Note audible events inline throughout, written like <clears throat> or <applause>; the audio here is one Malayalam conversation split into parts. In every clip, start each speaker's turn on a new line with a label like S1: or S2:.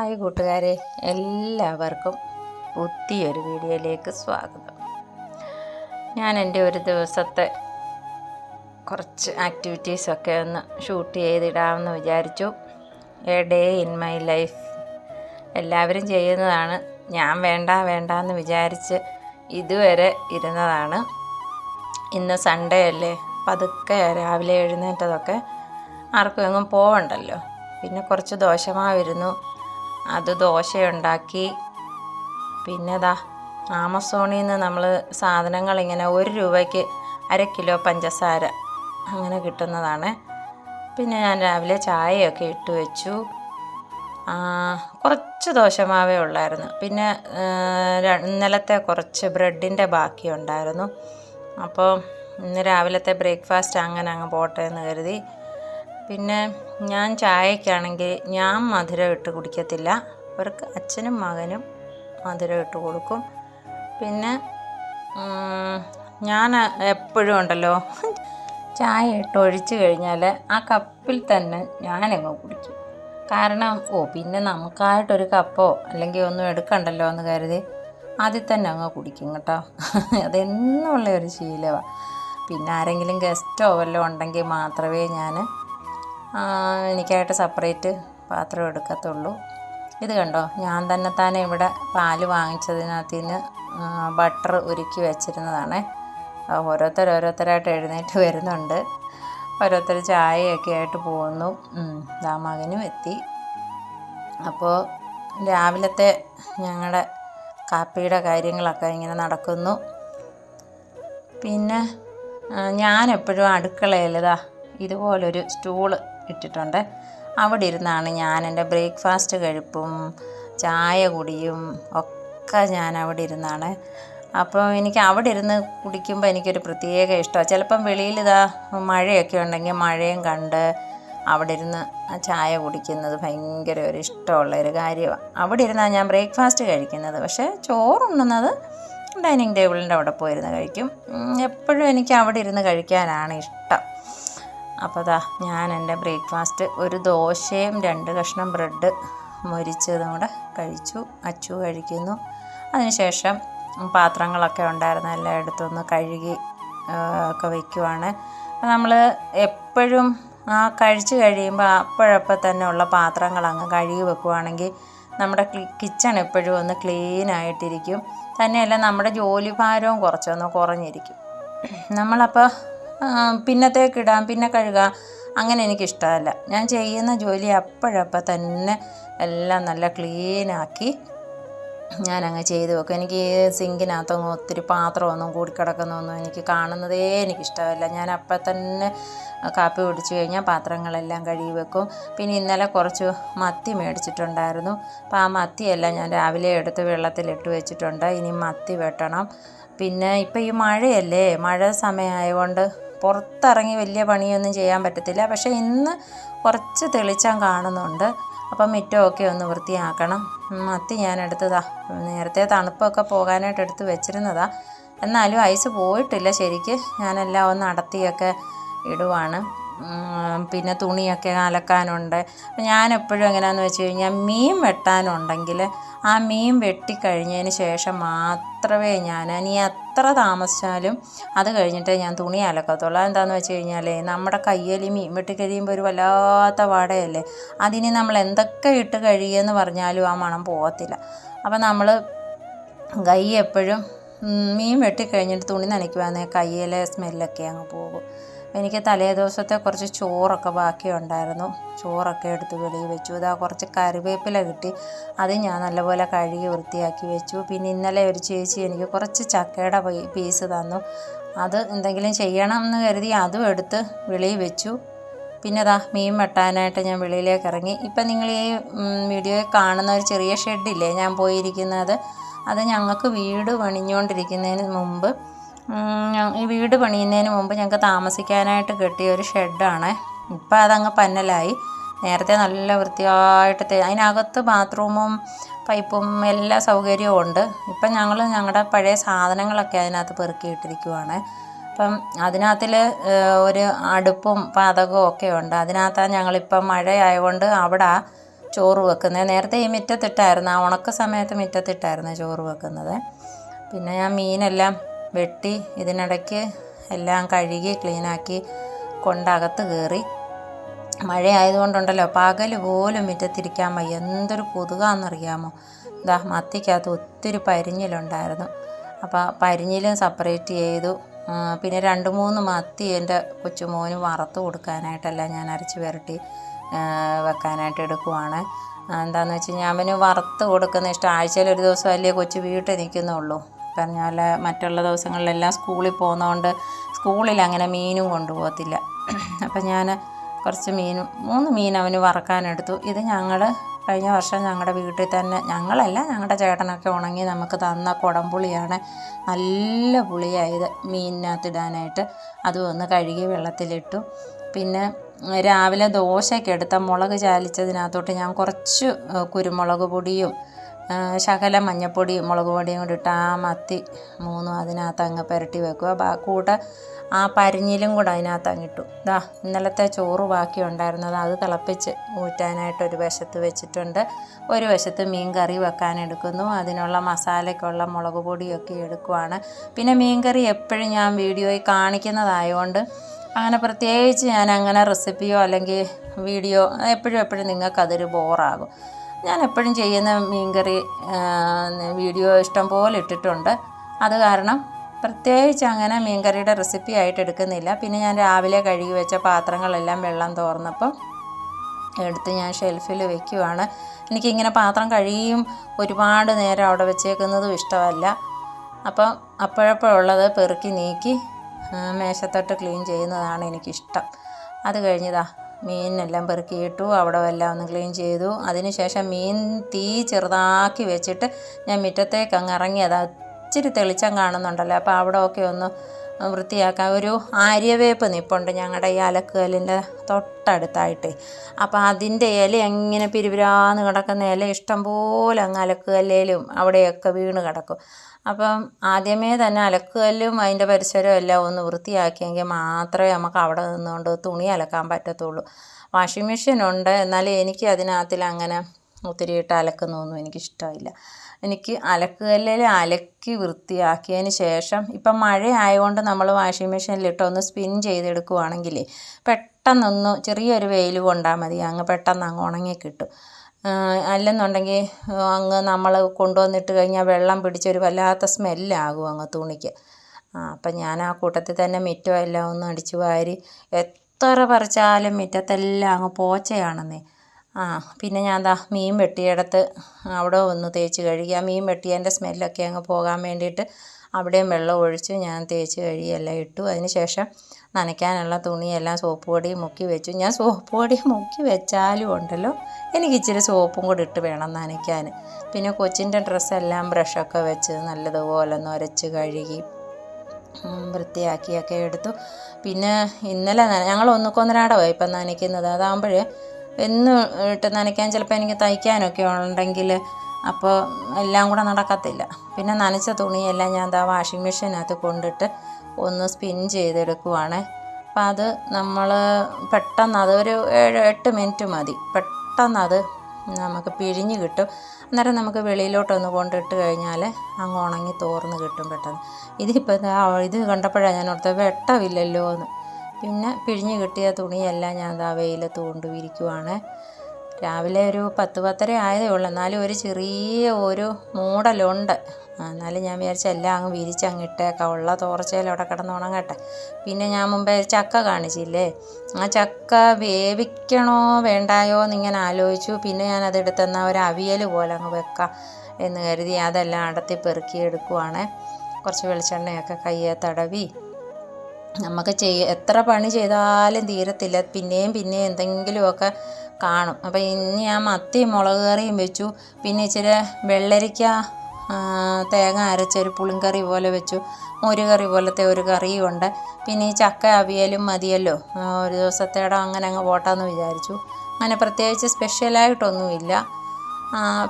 S1: ഹായ് കൂട്ടുകാരെ എല്ലാവർക്കും പുതിയൊരു വീഡിയോയിലേക്ക് സ്വാഗതം. ഞാൻ എന്റെ ഒരു ദിവസത്തെ കുറച്ച് ആക്ടിവിറ്റീസൊക്കെ ഒന്ന് ഷൂട്ട് ചെയ്തിടാമെന്ന് വിചാരിച്ചു. A day in my life എല്ലാവരും ചെയ്യുന്നതാണ്. ഞാൻ വേണ്ട വേണ്ട എന്ന് വിചാരിച്ച് ഇതുവരെ ഇരുന്നതാണ്. ഇന്ന് സൺഡേ അല്ലേ? പതുക്കെ രാവിലെ എഴുന്നേറ്റതൊക്കെ ആർക്കും എങ്ങും പോവണ്ടല്ലോ. പിന്നെ കുറച്ച് ദോശമാവിരുന്നു. അത് ദോശയുണ്ടാക്കി. പിന്നെ ദാ ആമസോണിൽ നിന്ന് നമ്മൾ സാധനങ്ങൾ ഇങ്ങനെ ഒരു രൂപയ്ക്ക് അര കിലോ പഞ്ചസാര അങ്ങനെ കിട്ടുന്നതാണ്. പിന്നെ ഞാൻ രാവിലെ ചായയൊക്കെ ഇട്ട് വെച്ചു. കുറച്ച് ദോശമാവേ ഉള്ളായിരുന്നു. പിന്നെ ഇന്നലത്തെ കുറച്ച് ബ്രെഡിന്റെ ബാക്കി ഉണ്ടായിരുന്നു. അപ്പോൾ ഇന്ന് രാവിലത്തെ ബ്രേക്ക്ഫാസ്റ്റ് അങ്ങനെ അങ്ങ് പോട്ടെ എന്ന് കരുതി പിന്നെ ഞാൻ ചായക്കാണെങ്കിൽ ഞാൻ മധുരം ഇട്ട് കുടിക്കത്തില്ല. അവർക്ക് അച്ഛനും മകനും മധുരം ഇട്ട് കൊടുക്കും. പിന്നെ ഞാൻ എപ്പോഴും ഉണ്ടല്ലോ ചായ ഇട്ട് ഒഴിച്ച് കഴിഞ്ഞാൽ ആ കപ്പിൽ തന്നെ ഞാനങ്ങ് കുടിക്കും. കാരണം ഓ പിന്നെ നമുക്കായിട്ടൊരു കപ്പോ അല്ലെങ്കിൽ ഒന്നും എടുക്കണ്ടല്ലോ എന്ന് കരുതി ആദ്യം തന്നെ അങ്ങ് കുടിക്കും കേട്ടോ. അതെന്നുള്ള ഒരു ശീലമാണ് പിന്നെ ആരെങ്കിലും ഗസ്റ്റോ വല്ലതും ഉണ്ടെങ്കിൽ മാത്രമേ ഞാൻ എനിക്കായിട്ട് സെപ്പറേറ്റ് പാത്രം എടുക്കത്തുള്ളൂ. ഇത് കണ്ടോ? ഞാൻ തന്നെ തന്നെ ഇവിടെ പാൽ വാങ്ങിച്ചതിനകത്ത് നിന്ന് ബട്ടർ ഉരുക്കി വെച്ചിരുന്നതാണ്. ഓരോരുത്തർ ഓരോരുത്തരായിട്ട് എഴുന്നേറ്റ് വരുന്നുണ്ട്. ഓരോരുത്തർ ചായയൊക്കെ ആയിട്ട് പോകുന്നു. ദാ മകനും എത്തി. അപ്പോൾ രാവിലത്തെ ഞങ്ങളുടെ കാപ്പിയുടെ കാര്യങ്ങളൊക്കെ ഇങ്ങനെ നടക്കുന്നു. പിന്നെ ഞാൻ എപ്പോഴും അടുക്കളയിൽ ഇതാ ഇതുപോലൊരു സ്റ്റൂൾ ഇട്ടിട്ടുണ്ട്. അവിടെ ഇരുന്നാണ് ഞാൻ എന്റെ ബ്രേക്ക്ഫാസ്റ്റ് കഴിപ്പും ചായ കുടിയും ഒക്കെ ഞാൻ അവിടെ ഇരുന്നാണ് അപ്പോൾ എനിക്ക് അവിടെ ഇരുന്ന് കുടിക്കുമ്പോൾ എനിക്കൊരു പ്രത്യേക ഇഷ്ടമാണ്. ചിലപ്പം വെളിയിൽ ഇതാ മഴയൊക്കെ ഉണ്ടെങ്കിൽ മഴയും കണ്ട് അവിടെ ഇരുന്ന് ചായ കുടിക്കുന്നത് ഭയങ്കര ഒരു ഇഷ്ടമുള്ള ഒരു കാര്യമാണ്. അവിടെ ഇരുന്നാണ് ഞാൻ ബ്രേക്ക്ഫാസ്റ്റ് കഴിക്കുന്നത്. പക്ഷേ ചോറുണ്ണുന്നത് ഡൈനിങ് ടേബിളിന്റെ അവിടെ പോയിരുന്ന് കഴിക്കും. എപ്പോഴും എനിക്ക് അവിടെ ഇരുന്ന് കഴിക്കാനാണ് ഇഷ്ടം. അപ്പോൾ ദാ ഞാൻ എന്റെ ബ്രേക്ക്ഫാസ്റ്റ് ഒരു ദോശയും രണ്ട് കഷ്ണം ബ്രെഡ് മൊരിച്ചതും കൂടെ കഴിച്ചു. അച്ചു കഴിക്കുന്നു. അതിനുശേഷം പാത്രങ്ങളൊക്കെ ഉണ്ടായിരുന്ന. എല്ലാം എടുത്തൊന്ന് കഴുകി ഒക്കെ വയ്ക്കുവാണ് നമ്മൾ എപ്പോഴും ആ കഴിച്ച് കഴിയുമ്പോൾ അപ്പോഴപ്പോൾ തന്നെ ഉള്ള പാത്രങ്ങൾ അങ്ങ് കഴുകി വെക്കുവാണെങ്കിൽ നമ്മുടെ കിച്ചൺ എപ്പോഴും ഒന്ന് ക്ലീൻ ആയിട്ടിരിക്കും തന്നെയല്ല നമ്മുടെ ജോലി ഭാരവും കുറച്ചൊന്ന് കുറഞ്ഞിരിക്കും. നമ്മളപ്പോൾ പിന്നത്തേക്കിടാം പിന്നെ കഴുകാം. അങ്ങനെ എനിക്കിഷ്ടമല്ല. ഞാൻ ചെയ്യുന്ന ജോലി അപ്പോഴപ്പോൾ തന്നെ എല്ലാം നല്ല ക്ലീനാക്കി ഞാനങ്ങ് ചെയ്ത് വെക്കും. എനിക്ക് സിങ്കിനകത്തൊന്നും ഒത്തിരി പാത്രമൊന്നും കൂടിക്കിടക്കുന്നൊന്നും എനിക്ക് കാണുന്നതേ എനിക്കിഷ്ടമല്ല. ഞാൻ അപ്പം തന്നെ കാപ്പി കുടിച്ചു കഴിഞ്ഞാൽ പാത്രങ്ങളെല്ലാം കഴുകി വെക്കും. പിന്നെ ഇന്നലെ കുറച്ച് മത്തി മേടിച്ചിട്ടുണ്ടായിരുന്നു. അപ്പോൾ ആ മത്തിയെല്ലാം ഞാൻ രാവിലെ എടുത്ത് വെള്ളത്തിലിട്ട് വെച്ചിട്ടുണ്ട്. ഇനി മത്തി വെട്ടണം. പിന്നെ ഇപ്പം ഈ മഴയല്ലേ? മഴ സമയമായതുകൊണ്ട് പുറത്തിറങ്ങി വലിയ പണിയൊന്നും ചെയ്യാൻ പറ്റത്തില്ല. പക്ഷേ ഇന്ന് കുറച്ച് തെളിച്ചം കാണുന്നുണ്ട്. അപ്പം മുറ്റമൊക്കെ ഒന്ന് വൃത്തിയാക്കണം. മത്തി ഞാൻ എടുത്തതാ നേരത്തെ തണുപ്പൊക്കെ പോകാനായിട്ട് എടുത്ത് വെച്ചിരുന്നതാ. എന്നാലും ഐസ് പോയിട്ടില്ല ശരിക്ക്. ഞാനെല്ലാം ഒന്ന് അടത്തിയൊക്കെ ഇടുവാണ്. പിന്നെ തുണിയൊക്കെ അലക്കാനുണ്ട്. ഞാൻ എപ്പോഴും എങ്ങനെയാണെന്ന് വെച്ച് കഴിഞ്ഞാൽ മീൻ വെട്ടാനുണ്ടെങ്കിൽ ആ മീൻ വെട്ടിക്കഴിഞ്ഞതിന് ശേഷം മാത്രമേ ഞാൻ ഇനി എത്ര താമസിച്ചാലും അത് കഴിഞ്ഞിട്ടേ ഞാൻ തുണി അലക്കത്തുള്ളൂ. അതെന്താണെന്ന് വെച്ച് കഴിഞ്ഞാൽ നമ്മുടെ കയ്യിൽ മീൻ വെട്ടി കഴിയുമ്പോൾ ഒരു വല്ലാത്ത വാടയല്ലേ? അതിന് നമ്മൾ എന്തൊക്കെ ഇട്ട് കഴിയുമെന്ന് പറഞ്ഞാലും ആ മണം പോകത്തില്ല അപ്പം നമ്മൾ കൈ എപ്പോഴും മീൻ വെട്ടിക്കഴിഞ്ഞിട്ട് തുണി നനയ്ക്കുവാന്നേ കയ്യിലെ സ്മെല്ലൊക്കെ അങ്ങ് പോകും. എനിക്ക് തലേ ദിവസത്തെ കുറച്ച് ചോറൊക്കെ ബാക്കിയുണ്ടായിരുന്നു. ചോറൊക്കെ എടുത്ത് വെളിയിൽ വെച്ചു. ഇതാ കുറച്ച് കറിവേപ്പില കിട്ടി. അത് ഞാൻ നല്ലപോലെ കഴുകി വൃത്തിയാക്കി വെച്ചു. പിന്നെ ഇന്നലെ ഒരു ചേച്ചി എനിക്ക് കുറച്ച് ചക്കയുടെ പീസ് തന്നു. അത് എന്തെങ്കിലും ചെയ്യണം എന്ന് കരുതി അതും എടുത്ത് വെളിയിൽ വെച്ചു. പിന്നെ അതാ മീൻ വെട്ടാനായിട്ട് ഞാൻ വെളിയിലേക്ക് ഇറങ്ങി. ഇപ്പം നിങ്ങൾ ഈ വീഡിയോയിൽ കാണുന്ന ഒരു ചെറിയ ഷെഡില്ലേ ഞാൻ പോയിരിക്കുന്നത്. അത് ഞങ്ങൾക്ക് വീട് പണിഞ്ഞുകൊണ്ടിരിക്കുന്നതിന് മുമ്പ് ഈ വീട് പണിയുന്നതിന് മുമ്പ് ഞങ്ങൾക്ക് താമസിക്കാനായിട്ട് കിട്ടിയ ഒരു ഷെഡാണ്. ഇപ്പം അതങ്ങ് പന്നലായി. നേരത്തെ നല്ല വൃത്തിയായിട്ട് അതിനകത്ത് ബാത്റൂമും പൈപ്പും എല്ലാ സൗകര്യവും ഉണ്ട്. ഇപ്പം ഞങ്ങൾ ഞങ്ങളുടെ പഴയ സാധനങ്ങളൊക്കെ അതിനകത്ത് പെറുക്കിയിട്ടിരിക്കുവാണ്. അപ്പം അതിനകത്തിൽ ഒരു അടുപ്പും പാതകവും ഒക്കെ ഉണ്ട്. അതിനകത്താണ് ഞങ്ങളിപ്പം മഴ ആയതുകൊണ്ട് അവിടെ ചോറ് വെക്കുന്നത് നേരത്തെ ഈ മുറ്റത്തിട്ടായിരുന്നു. ആ ഉണക്ക സമയത്ത് മുറ്റത്തിട്ടായിരുന്നു ചോറ് വെക്കുന്നത്. പിന്നെ ഞാൻ മീനെല്ലാം വെട്ടി ഇതിനിടയ്ക്ക് എല്ലാം കഴുകി ക്ലീനാക്കി കൊണ്ടകത്ത് കയറി. മഴ ആയതുകൊണ്ടുണ്ടല്ലോ പകൽ പോലും മുറ്റത്തിരിക്കാൻ വയ്യ. എന്തൊരു കൊതുകാണെന്നറിയാമോ ഇതാ മത്തിക്കകത്ത് ഒത്തിരി പരിഞ്ഞിലുണ്ടായിരുന്നു. അപ്പോൾ പരിഞ്ഞിലും സെപ്പറേറ്റ് ചെയ്തു. പിന്നെ രണ്ട് മൂന്ന് മത്തി എന്റെ കൊച്ചുമോന് വറുത്ത് കൊടുക്കാനായിട്ടല്ല ഞാൻ അരച്ച് പുരട്ടി വെക്കാനായിട്ട് എടുക്കുവാണ്. എന്താണെന്ന് വെച്ച് കഴിഞ്ഞാൽ അവന് വറുത്ത് കൊടുക്കുന്ന ഇഷ്ടം. ആഴ്ചയിൽ ഒരു ദിവസം അല്ലേ കൊച്ചു വീട്ടിൽ നിൽക്കുന്നുള്ളൂ. പറഞ്ഞാൽ മറ്റുള്ള ദിവസങ്ങളിലെല്ലാം സ്കൂളിൽ പോകുന്നതുകൊണ്ട് സ്കൂളിൽ അങ്ങനെ മീനും കൊണ്ടുപോകത്തില്ല. അപ്പം ഞാൻ കുറച്ച് മീനും മൂന്ന് മീൻ അവന് വറക്കാനെടുത്തു ഇത് ഞങ്ങൾ കഴിഞ്ഞ വർഷം ഞങ്ങളുടെ വീട്ടിൽ തന്നെ ഞങ്ങളല്ല ഞങ്ങളുടെ ചേട്ടനൊക്കെ ഉണങ്ങി നമുക്ക് തന്ന കുടംപുളിയാണ് നല്ല പുളിയായത് മീനിനകത്തിടാനായിട്ട് അതും ഒന്ന് കഴുകി വെള്ളത്തിലിട്ടു. പിന്നെ രാവിലെ ദോശയ്ക്ക് എടുത്ത മുളക് ചാലിച്ചതിനകത്തോട്ട് ഞാൻ കുറച്ച് കുരുമുളക് പൊടിയും ശകലം മഞ്ഞപ്പൊടിയും മുളക് പൊടിയും കൂടി ഇട്ട് ആ മത്തി മൂന്നും അതിനകത്ത് അങ്ങ് പുരട്ടി വെക്കുക ബാ ആ പരിഞ്ഞിലും കൂടെ അതിനകത്ത് അങ്ങിട്ടു ദാ ഇന്നലത്തെ ചോറ് ബാക്കി ഉണ്ടായിരുന്നത് അത് തിളപ്പിച്ച് ഊറ്റാനായിട്ട് ഒരു വശത്ത് വെച്ചിട്ടുണ്ട്. ഒരു വശത്ത് മീൻ കറി വെക്കാൻ എടുക്കുന്നു. അതിനുള്ള മസാലയ്ക്കുള്ള മുളക് പൊടിയൊക്കെ എടുക്കുവാണ്. പിന്നെ മീൻ കറി എപ്പോഴും ഞാൻ വീഡിയോയിൽ കാണിക്കുന്നതായതുകൊണ്ട് അങ്ങനെ പ്രത്യേകിച്ച് ഞാൻ അങ്ങനെ റെസിപ്പിയോ അല്ലെങ്കിൽ വീഡിയോ എപ്പോഴും എപ്പോഴും നിങ്ങൾക്കതൊരു ബോറാകും ഞാൻ എപ്പോഴും ചെയ്യുന്ന മീൻകറി വീഡിയോ ഇഷ്ടം പോലെ ഇട്ടിട്ടുണ്ട്. അത് കാരണം പ്രത്യേകിച്ച് അങ്ങനെ മീൻകറിയുടെ റെസിപ്പി ആയിട്ട് എടുക്കുന്നില്ല. പിന്നെ ഞാൻ രാവിലെ കഴുകി വെച്ച പാത്രങ്ങളെല്ലാം വെള്ളം തോർന്നപ്പം എടുത്ത് ഞാൻ ഷെൽഫിൽ വെക്കുവാണ്. എനിക്കിങ്ങനെ പാത്രം കഴുകിയും ഒരുപാട് നേരം അവിടെ വെച്ചേക്കുന്നതും ഇഷ്ടമല്ല. അപ്പം അപ്പോഴപ്പോഴുള്ളത് പെറുക്കി നീക്കി മേശത്തോട്ട് ക്ലീൻ ചെയ്യുന്നതാണ് എനിക്കിഷ്ടം. അത് കഴിഞ്ഞതാ മീനെല്ലാം പെറുക്കിയിട്ടു അവിടെ എല്ലാം ഒന്ന് ക്ലീൻ ചെയ്തു. അതിനുശേഷം മീൻ തീ ചെറുതാക്കി വെച്ചിട്ട് ഞാൻ മുറ്റത്തേക്ക് അങ്ങ് ഇറങ്ങിയത് ഇച്ചിരി തെളിച്ചം കാണുന്നുണ്ടല്ലോ. അപ്പോൾ അവിടെ ഒക്കെ ഒന്ന് വൃത്തിയാക്കാൻ ഒരു ആര്യവേപ്പ് നിപ്പുണ്ട് ഞങ്ങളുടെ ഈ അലക്കുകല്ലിന്റെ തൊട്ടടുത്തായിട്ട്. അപ്പോൾ അതിന്റെ ഇല എങ്ങനെ പിരിവിരാന്ന് കിടക്കുന്ന ഇല ഇഷ്ടം പോലെ അങ്ങ് അലക്കുകല്ലേലും അവിടെയൊക്കെ വീണ് കിടക്കും. അപ്പം ആദ്യമേ തന്നെ അലക്കുകല്ലും അതിന്റെ പരിസരവും എല്ലാം ഒന്ന് വൃത്തിയാക്കിയെങ്കിൽ മാത്രമേ നമുക്ക് അവിടെ നിന്നുകൊണ്ട് തുണി അലക്കാൻ പറ്റത്തുള്ളൂ. വാഷിംഗ് മെഷീൻ ഉണ്ട് എന്നാലും എനിക്ക് അതിനകത്തിൽ അങ്ങനെ ഒത്തിരി അലക്കുന്നൊന്നും എനിക്കിഷ്ടമില്ല. എനിക്ക് അലക്കുകല്ലിൽ അലക്കി വൃത്തിയാക്കിയതിന് ശേഷം ഇപ്പം മഴ ആയതുകൊണ്ട് നമ്മൾ വാഷിംഗ് മെഷീനിലിട്ട് ഒന്ന് സ്പിൻ ചെയ്തെടുക്കുവാണെങ്കിൽ പെട്ടെന്നൊന്ന് ചെറിയൊരു വെയിൽ കൊണ്ടാൽ മതി. അങ്ങ് പെട്ടെന്ന് അങ്ങ് ഉണങ്ങി കിട്ടും. അല്ലെന്നുണ്ടെങ്കിൽ അങ്ങ് നമ്മൾ കൊണ്ടുവന്നിട്ട് കഴിഞ്ഞാൽ വെള്ളം പിടിച്ചൊരു വല്ലാത്ത സ്മെല്ലാകും അങ്ങ് തുണിക്ക്. അപ്പം ഞാൻ ആ കൂട്ടത്തിൽ തന്നെ മിറ്റം എല്ലാം ഒന്ന് അടിച്ചു വാരി എത്ര പറിച്ചാലും മിറ്റത്തെല്ലാം അങ്ങ് പോച്ചയാണെന്നേ. ആ പിന്നെ ഞാൻ ദാ മീൻ വെട്ടിയെടുത്ത് അവിടെ ഒന്ന് തേച്ച് കഴുകി. ആ മീൻ വെട്ടിയതിന്റെ സ്മെല്ലൊക്കെ അങ്ങ് പോകാൻ വേണ്ടിയിട്ട് അവിടെയും വെള്ളം ഒഴിച്ച് ഞാൻ തേച്ച് കഴുകിയെല്ലാം ഇട്ടു. അതിന് ശേഷം നനയ്ക്കാനുള്ള തുണിയെല്ലാം സോപ്പ് പൊടി മുക്കി വെച്ചു. ഞാൻ സോപ്പ് പൊടി മുക്കി വെച്ചാലും ഉണ്ടല്ലോ. എനിക്ക് ഇച്ചിരി സോപ്പും കൂടി ഇട്ട് വേണം നനയ്ക്കാൻ. പിന്നെ കൊച്ചിന്റെ ഡ്രസ്സെല്ലാം ബ്രഷൊക്കെ വെച്ച് നല്ലതുപോലെ ഒന്ന് ഉരച്ച് കഴുകി വൃത്തിയാക്കിയൊക്കെ എടുത്തു. പിന്നെ ഇന്നലെ നന- ഞങ്ങൾ ഒന്നുക്കൊന്നരാടമായി ഇപ്പം നനയ്ക്കുന്നത്. അതാകുമ്പോഴേ എന്നും ഇട്ട് നനയ്ക്കാൻ ചിലപ്പോൾ എനിക്ക് തയ്ക്കാനൊക്കെ ഉണ്ടെങ്കിൽ അപ്പോൾ എല്ലാം കൂടെ നടക്കത്തില്ല. പിന്നെ നനച്ച തുണിയെല്ലാം ഞാൻ ദാ വാഷിംഗ് മെഷീനകത്ത് കൊണ്ടിട്ട് ഒന്ന് സ്പിൻ ചെയ്തെടുക്കുവാണ്. അപ്പം അത് നമ്മൾ പെട്ടെന്ന് അതൊരു ഏഴ് എട്ട് മിനിറ്റ് മതി. പെട്ടെന്ന് അത് നമുക്ക് പിഴിഞ്ഞ് കിട്ടും. അന്നേരം നമുക്ക് വെളിയിലോട്ടൊന്ന് കൊണ്ടിട്ട് കഴിഞ്ഞാൽ അങ്ങ് ഉണങ്ങി തോർന്ന് കിട്ടും പെട്ടെന്ന്. ഇതിപ്പോൾ ഇത് കണ്ടപ്പോഴാണ് ഞാൻ ഓർത്തത്. വെട്ടമില്ലല്ലോ എന്ന് പിന്നെ പിഴിഞ്ഞ് കിട്ടിയ തുണിയെല്ലാം ഞാൻ ദാ വെയിലത്ത് കൊണ്ടുപോയിരിക്കുവാണ് രാവിലെ ഒരു പത്ത് പത്തര ആയതേ ഉള്ളൂ. എന്നാലും ഒരു ചെറിയ ഒരു മൂടലുണ്ട്. എന്നാലും ഞാൻ വിചാരിച്ച എല്ലാം അങ്ങ് വിരിച്ചങ്ങ് ഇട്ടേക്കാം ഉള്ള തോർച്ചയിൽ അവിടെ കിടന്ന് ഉണങ്ങട്ടെ പിന്നെ ഞാൻ മുമ്പേ ചക്ക കാണിച്ചില്ലേ? ആ ചക്ക വേവിക്കണോ വേണ്ടായോ എന്നിങ്ങനെ ആലോചിച്ചു. പിന്നെ ഞാൻ അതെടുത്തെന്നാൽ ഒരു അവിയൽ പോലെ അങ്ങ് വെക്കാം എന്ന് കരുതി അതെല്ലാം അടത്തി പെറുക്കി എടുക്കുവാണ്. കുറച്ച് വെളിച്ചെണ്ണയൊക്കെ കയ്യെ തടവി നമുക്ക് ചെയ്യ എത്ര പണി ചെയ്താലും തീരത്തില്ല. പിന്നെയും പിന്നെയും എന്തെങ്കിലുമൊക്കെ കാണും. അപ്പോൾ ഇനി ഞാൻ മത്തി മുളക് കറിയും വെച്ചു. പിന്നെ ഇച്ചിരി വെള്ളരിക്ക തേങ്ങ അരച്ചൊരു പുളിങ്കറി പോലെ വെച്ചു. മോരുകറി പോലത്തെ ഒരു കറിയും ഉണ്ട്. പിന്നെ ഈ ചക്ക അവിയലും മതിയല്ലോ. ഒരു ദിവസത്തേടം അങ്ങനെ അങ്ങ് പോട്ടാന്ന് വിചാരിച്ചു. അങ്ങനെ പ്രത്യേകിച്ച് സ്പെഷ്യലായിട്ടൊന്നുമില്ല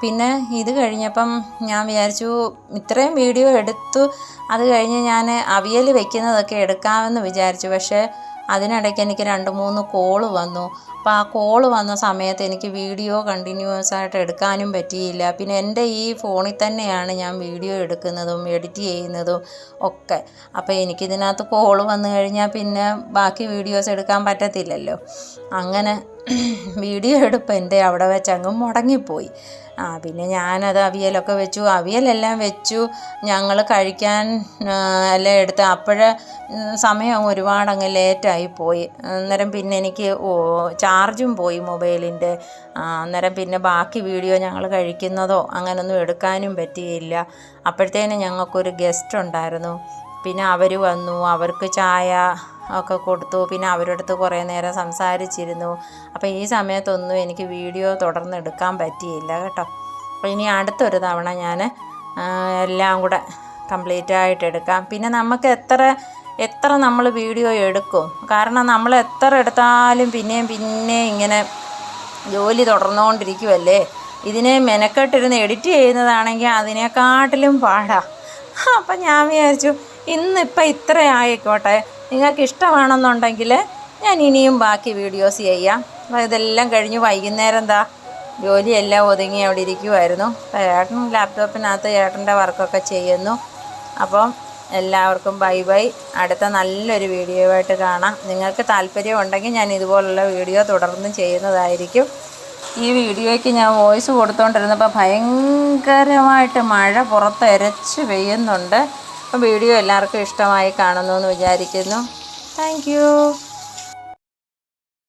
S1: പിന്നെ ഇത് കഴിഞ്ഞപ്പം ഞാൻ വിചാരിച്ചു ഇത്രയും വീഡിയോ എടുത്തു. അത് കഴിഞ്ഞ് ഞാൻ അവിയൽ വെക്കുന്നതൊക്കെ എടുക്കാമെന്ന് വിചാരിച്ചു. പക്ഷേ അതിനിടയ്ക്ക് എനിക്ക് രണ്ട് മൂന്ന് കോൾ വന്നു. അപ്പോൾ ആ കോൾ വന്ന സമയത്ത് എനിക്ക് വീഡിയോ കണ്ടിന്യൂസ് ആയിട്ട് എടുക്കാനും പറ്റിയില്ല. പിന്നെ എന്റെ ഈ ഫോണിൽ തന്നെയാണ് ഞാൻ വീഡിയോ എടുക്കുന്നതും എഡിറ്റ് ചെയ്യുന്നതും ഒക്കെ. അപ്പോൾ എനിക്കിതിനകത്ത് കോൾ വന്നു കഴിഞ്ഞാൽ പിന്നെ ബാക്കി വീഡിയോസ് എടുക്കാൻ പറ്റത്തില്ലല്ലോ. അങ്ങനെ <clears throat> വീഡിയോ എടുപ്പ് എന്റെ അവിടെ വെച്ച് അങ്ങ് മുടങ്ങിപ്പോയി. ആ പിന്നെ ഞാനത് അവിയലൊക്കെ വെച്ചു. അവിയലെല്ലാം വെച്ചു. ഞങ്ങൾ കഴിക്കാൻ എല്ലാം എടുത്ത് അപ്പോഴേ സമയം ഒരുപാട് അങ്ങ് ലേറ്റായി പോയി. അന്നേരം പിന്നെ എനിക്ക് ഓ ചാർജും പോയി മൊബൈലിന്റെ. അന്നേരം പിന്നെ ബാക്കി വീഡിയോ ഞങ്ങൾ കഴിക്കുന്നതോ അങ്ങനൊന്നും എടുക്കാനും പറ്റിയില്ല. അപ്പോഴത്തേനും ഞങ്ങൾക്കൊരു ഗസ്റ്റ് ഉണ്ടായിരുന്നു. പിന്നെ അവർ വന്നു അവർക്ക് ചായ ഒക്കെ കൊടുത്തു. പിന്നെ അവരുടെ അടുത്ത് കുറേ നേരം സംസാരിച്ചിരുന്നു. അപ്പോൾ ഈ സമയത്തൊന്നും എനിക്ക് വീഡിയോ തുടർന്ന് എടുക്കാൻ പറ്റിയില്ല കേട്ടോ. അപ്പോൾ ഇനി അടുത്തൊരു തവണ ഞാൻ എല്ലാം കൂടെ കംപ്ലീറ്റ് ആയിട്ട് എടുക്കാം. പിന്നെ നമുക്ക് എത്ര എത്ര നമ്മൾ വീഡിയോ എടുക്കും? കാരണം നമ്മൾ എത്ര എടുത്താലും പിന്നെയും പിന്നെ ഇങ്ങനെ ജോലി തുടർന്നുകൊണ്ടിരിക്കുമല്ലേ ഇതിനെ മെനക്കെട്ടിരുന്ന് എഡിറ്റ് ചെയ്യുന്നതാണെങ്കിൽ അതിനെക്കാട്ടിലും പാടാ. അപ്പം ഞാൻ വിചാരിച്ചു ഇന്നിപ്പം ഇത്ര ആയിക്കോട്ടെ. നിങ്ങൾക്ക് ഇഷ്ടമാണെന്നുണ്ടെങ്കിൽ ഞാൻ ഇനിയും ബാക്കി വീഡിയോസ് ചെയ്യാം. അപ്പോൾ ഇതെല്ലാം കഴിഞ്ഞ് വൈകുന്നേരം എന്താ ജോലിയെല്ലാം ഒതുങ്ങി അവിടെ ഇരിക്കുമായിരുന്നു ഏട്ടൻ ലാപ്ടോപ്പിനകത്ത് ഏട്ടന്റെ വർക്കൊക്കെ ചെയ്യുന്നു. അപ്പം എല്ലാവർക്കും ബൈ ബൈ. അടുത്ത നല്ലൊരു വീഡിയോ ആയിട്ട് കാണാം. നിങ്ങൾക്ക് താല്പര്യം ഉണ്ടെങ്കിൽ ഞാൻ ഇതുപോലുള്ള വീഡിയോ തുടർന്നും ചെയ്യുന്നതായിരിക്കും. ഈ വീഡിയോയ്ക്ക് ഞാൻ വോയിസ് കൊടുത്തുകൊണ്ടിരുന്നപ്പോൾ ഭയങ്കരമായിട്ട് മഴ പുറത്ത് എരച്ച് പെയ്യുന്നുണ്ട്. അപ്പോൾ വീഡിയോ എല്ലാവർക്കും ഇഷ്ടമായി കാണുന്നു എന്ന് വിചാരിക്കുന്നു. താങ്ക്